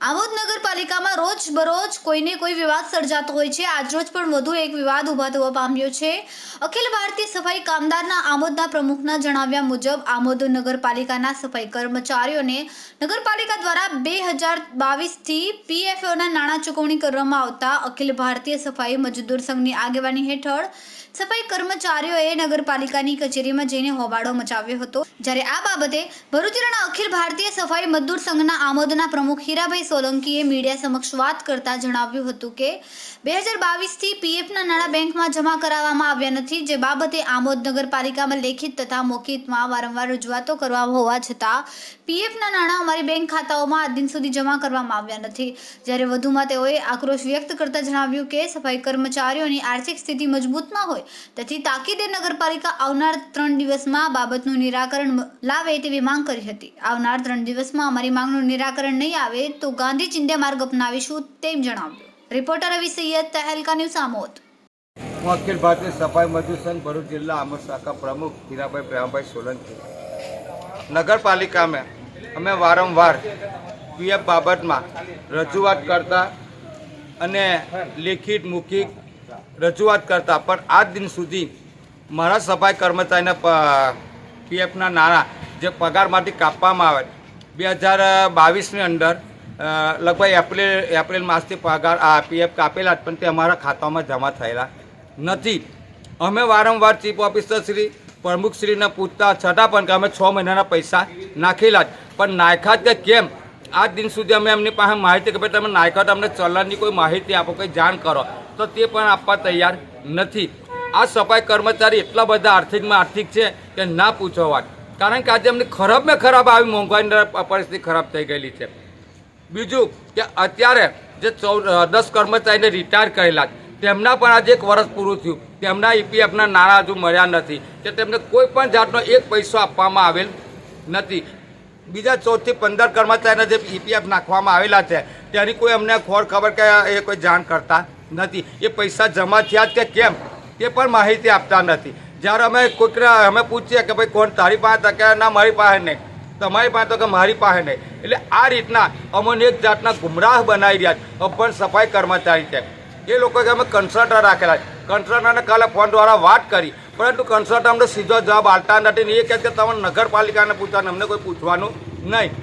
А બરોજ કોઈને કોઈ વિવાદ સર્જાતો હોય છે. આજરોજ પણ વધુ એક વિવાદ ઊભા થવા પામ્યો છે. અખિલ ભારતીય સફાઈ કામદારના આમોદના પ્રમુખના જણાવ્યા મુજબ, આમોદ નગરપાલિકાના સફાઈ કર્મચારીઓને નગરપાલિકા દ્વારા બે હજાર બાવીસથી પીએફઓના નાણાં ચૂકવણી કરવામાં આવતા અખિલ ભારતીય સફાઈ મજદૂર સંઘની આગેવાની હેઠળ સફાઈ કર્મચારીઓએ નગરપાલિકાની કચેરીમાં જઈને હોબાળો મચાવ્યો હતો. જ્યારે આ બાબતે ભરૂચ અખિલ ભારતીય સફાઈ મજદૂર સંઘના આમોદના પ્રમુખ હીરાભાઈ સોલંકીએ મીડિયા સમક્ષ વાત કરતા જણાવ્યું હતું કે, બે હજાર બાવીસથી પીએફના નાણાં બેંકમાં જમા કરાવવામાં આવ્યા નથી, જે બાબતે આમોદ નગરપાલિકામાં લેખિત તથા મૌખિકમાં વારંવાર રજૂઆતો કરવા હોવા છતાં પીએફના નાણાં અમારી બેંક ખાતાઓમાં આજ દિન સુધી જમા કરવામાં આવ્યા નથી. જ્યારે વધુમાં તેઓએ આક્રોશ વ્યક્ત કરતા જણાવ્યું કે, સફાઈ કર્મચારીઓની આર્થિક સ્થિતિ મજબૂત ન હોય, તેથી તાકીદે નગરપાલિકા આવનાર ત્રણ દિવસમાં બાબતનું નિરાકરણ લાવે તેવી માંગ કરી હતી. આવનાર ત્રણ દિવસમાં અમારી માંગનું નિરાકરણ નહીં આવે તો ગાંધી ચિંધ્યા માર્ગ અપનાવીશું તેમ જણાવ્યું. Reporter Ravi Sayed Tehelka news Amod. હું અખિલ ભારતીય સફાઈ મજૂર સંઘ ભરૂચ જિલ્લા અમર શાખા પ્રમુખ હીરાભાઈ પ્રેમભાઈ સોલંકી. નગરપાલિકામાં અમે વારંવાર પીએફ બાબતમાં રજૂઆત કરતા અને લેખિત, મૌખિક રજૂઆત કરતા, પણ આજ દિન સુધી મારા સફાઈ કર્મચારીના પીએફના નાણાં જે પગારમાંથી કાપવામાં આવે, બે હજાર બાવીસની અંદર લગભગ એપ્રિલ એપ્રિલ માસથી પગાર આ પીએફ કાપેલા પણ તે અમારા ખાતામાં જમા થયેલા નથી. અમે વારંવાર ચીફ ઓફિસર શ્રી પ્રમુખશ્રીને પૂછતા, છતાં પણ કે અમે છ મહિનાના પૈસા નાખેલા જ. પણ નાખ્યા કે કેમ? આ દિન સુધી અમે એમની પાસે માહિતી કે ભાઈ તમે નાખ્યા તો અમને ચલણની કોઈ માહિતી આપો, કંઈ જાણ કરો, તો તે પણ આપવા તૈયાર નથી. આ સફાઈ કર્મચારી એટલા બધા આર્થિકમાં આર્થિક છે કે ના પૂછો વાત. કારણ કે આજે એમની ખરાબમાં ખરાબ આવી, મોંઘવારીની પરિસ્થિતિ ખરાબ થઈ ગયેલી છે. બીજું કે અત્યારે જે ચૌદ દસ કર્મચારીને રિટાયર કરેલા તેમના પણ આજે એક વર્ષ પૂરું થયું. તેમના ઈપીએફના નાણાં હજુ મળ્યા નથી, કે તેમને કોઈ પણ જાતનો એક પૈસો આપવામાં આવેલ નથી. બીજા ચૌદથી પંદર કર્મચારીના જે ઈપીએફ નાખવામાં આવેલા છે, તેની કોઈ અમને ખોર ખબર કે એ કોઈ જાણ કરતા નથી. એ પૈસા જમા થયા કે કેમ? તે પણ માહિતી આપતા નથી. જ્યારે અમે કોઈકને, અમે પૂછીએ કે ભાઈ કોણ તારી પાસે કે ના, મારી પાસે નહીં. તમારી પાસે તો કે મારી પાસે નહીં. એટલે આ રીતના અમને એક જાતના ગુમરાહ બનાવી રહ્યા છે. અભણ સફાઈ કર્મચારી છે. એ લોકો કે અમે કન્સલ્ટર રાખેલા છે. કન્સલ્ટરને કાલે ફોન દ્વારા વાત કરી. પરંતુ કન્સલ્ટર અમને સીધો જવાબ આપતા નથી ને એ કહે કે તમે નગરપાલિકાને પૂછવાનું અમને કોઈ પૂછવાનું નહીં.